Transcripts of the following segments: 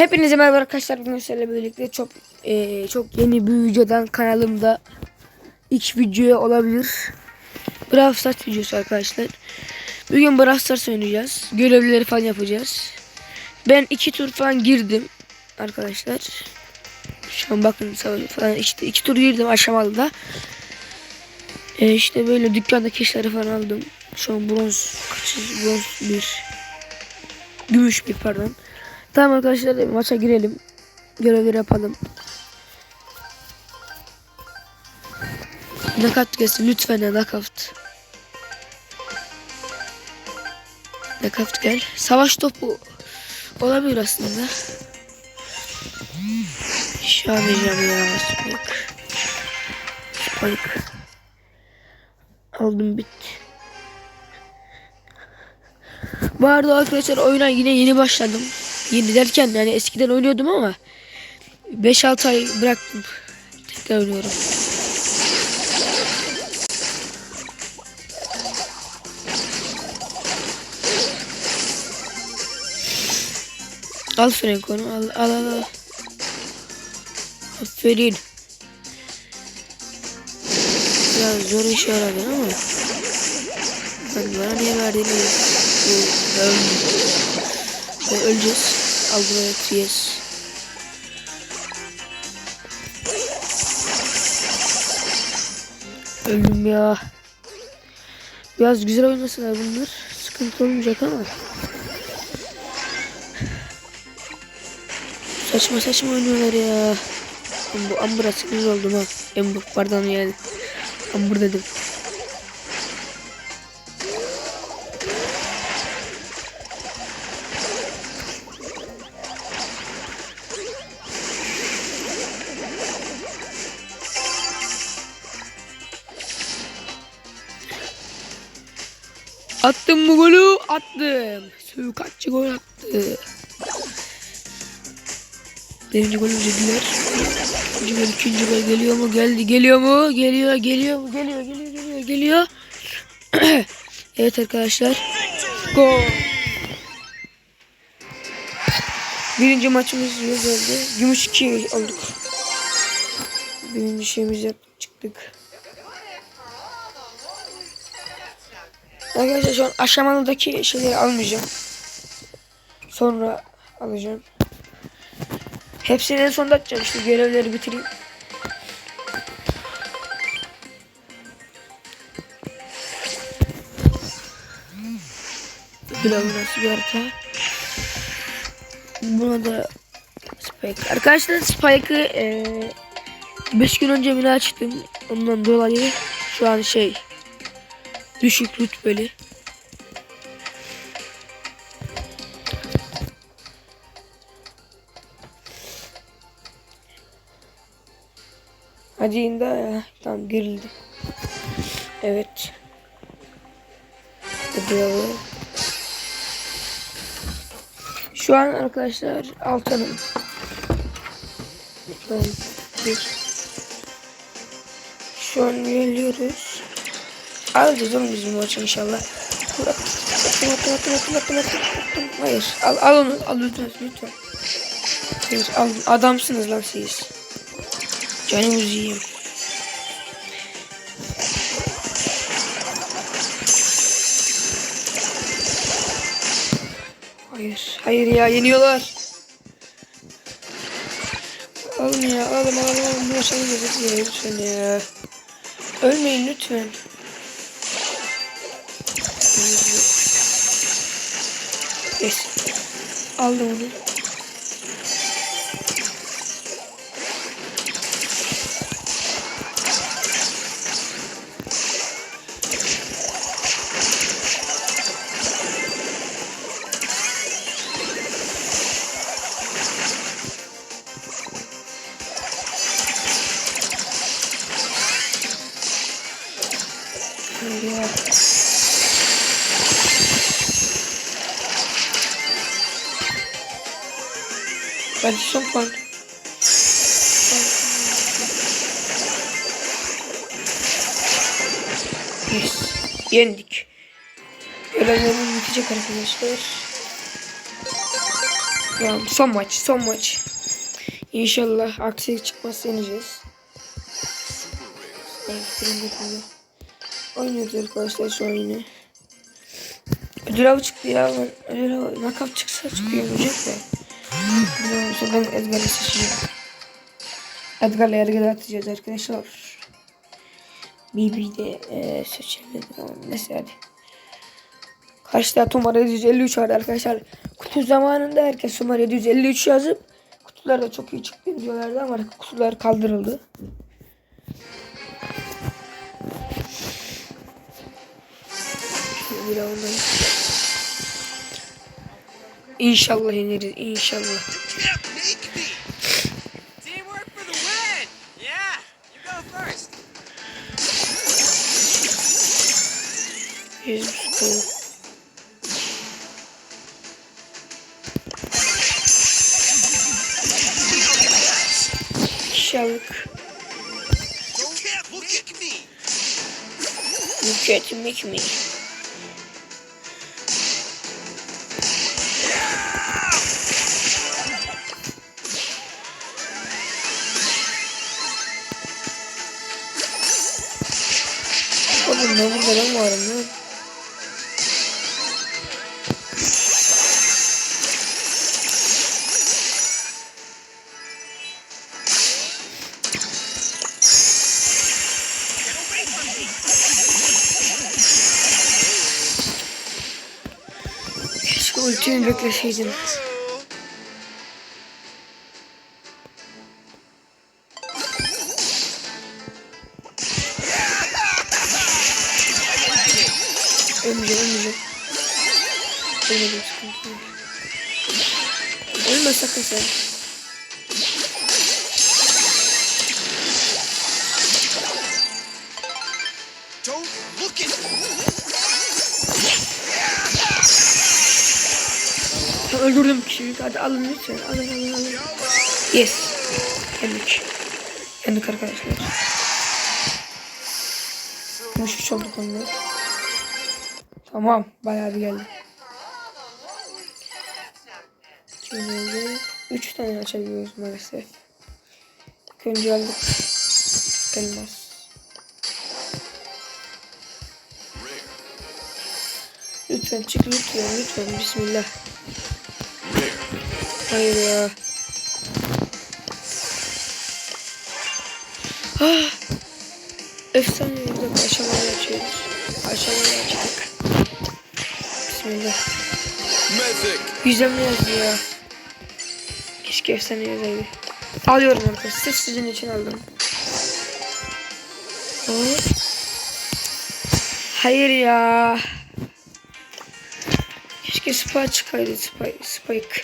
Hepinize merhaba arkadaşlar. Bugün sizlerle birlikte çok eee, çok yeni bir videodan kanalımda ilk video olabilir. Brawl Stars videosu arkadaşlar. Bugün Brawl Stars oynayacağız. Görevleri falan yapacağız. Ben iki tur falan girdim arkadaşlar. Şu an bakın falan işte iki tur girdim aşamalıda. E işte böyle dükkandaki işleri falan aldım. Şu an bronz kaçız bronz bir gümüş bir pardon. Tamam arkadaşlar maça girelim. Görevleri yapalım. Nakat gelsin lütfen nakat. Nakat gel. Savaş topu olabilir aslında. Diyeceğim ya. Spike. Spike. Aldım bitti. Bu arada arkadaşlar oyuna yine yeni başladım. Yeni derken yani eskiden oynuyordum ama 5-6 ay bıraktım. Tekrar oynuyorum. Al Franco'nu al al al. al. Aferin. Biraz zor iş aradın ama. Ben bana niye verdiğini ben öleceğiz. Evet yes. Öldüm ya. Biraz güzel oynasalar bunlar. Sıkıntı olmayacak ama. Saçma saçma oynuyorlar ya. Bu Amber'a sinir oldum ha. Amber pardon yani. Amber dedim. Attım bu golü attım. Suikatçı gol attı. Birinci golü yediler. İkinci gol, ikinci gol geliyor mu? Geldi, geliyor mu? Geliyor, geliyor mu? Geliyor, geliyor, geliyor, geliyor. evet arkadaşlar. Gol. Birinci maçımız güzeldi. Gümüş 2 olduk. Birinci şeyimiz yaptık, çıktık. Arkadaşlar şu an aşamalıdaki şeyleri almayacağım. Sonra alacağım. Hepsini en sonunda açacağım işte görevleri bitireyim. Bilal nasıl bir harita. Buna da Spike. Arkadaşlar Spike'ı 5 gün önce bile açtım. Ondan dolayı şu an şey düşük rütbeli. Hadi indi ya. Tamam girildi. Evet. Bakalım. Şu an arkadaşlar altınım. Ben bir. Şu an geliyoruz. Alacağız oğlum bizim maçı inşallah. Hayır. Al, al onu. Al lütfen lütfen. Hayır al. Adamsınız lan siz. Canımızı yiyeyim. Hayır. Hayır ya yeniyorlar. Alın ya alın alın alın. Bu aşağıya lütfen ya. Ölmeyin lütfen. Yes. Aldım onu. Ben şampuan. Yes. Yendik. Görevlerim bitecek arkadaşlar. round. Son maç. Son maç. İnşallah aksilik çıkmaz yeneceğiz. Oynuyoruz arkadaşlar şu an. Ödül avı çıktı ya. Ödül avı nakaf çıksa çıkıyor olacak da. Sonra ben Edgar'ı seçeceğim. Edgar'la yargıda atacağız arkadaşlar. BB'de e, seçelim. Neyse hadi. Karşıda Tomar 753 vardı arkadaşlar. Kutu zamanında herkes Tomar 753 yazıp kutular da çok iyi çıktı diyorlardı ama kutular kaldırıldı. Şöyle bir ondan. Yüz skor. İnşallah. Look at me. Müketmek mi? Oğlum ne burada ben varım lan. Keşke ultimi bekleseydim. Ölmeyeceğim, ölmeyeceğim. Ölmedim, sıkıntı yok. Ölme sakın sen. Don't look at öldürdüm kişiyi. Hadi alın lütfen. Alın, alın, alın. Yes. Yendik. Yendik arkadaşlar. Konuşmuş olduk onunla. Tamam. Bayağı bir geldi. Oldu? Üç tane açabiliyoruz maalesef. Önce aldık. Elmas. Lütfen çık lütfen lütfen. Bismillah. Hayır ya. Ah. Efsane dakika aşamayı açıyoruz. Aşamayı açtık. Bismillah. Mythic. Yüzem ne yazdı ya? Keşke efsane yazaydı. Alıyorum arkadaşlar. Sırf sizin için aldım. Hayır ya. Keşke Spike çıkaydı. Spike. Spike.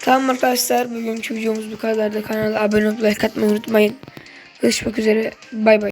Tamam arkadaşlar. Bugünkü videomuz bu kadar da kanala abone olup like atmayı unutmayın. Görüşmek üzere. Bay bay.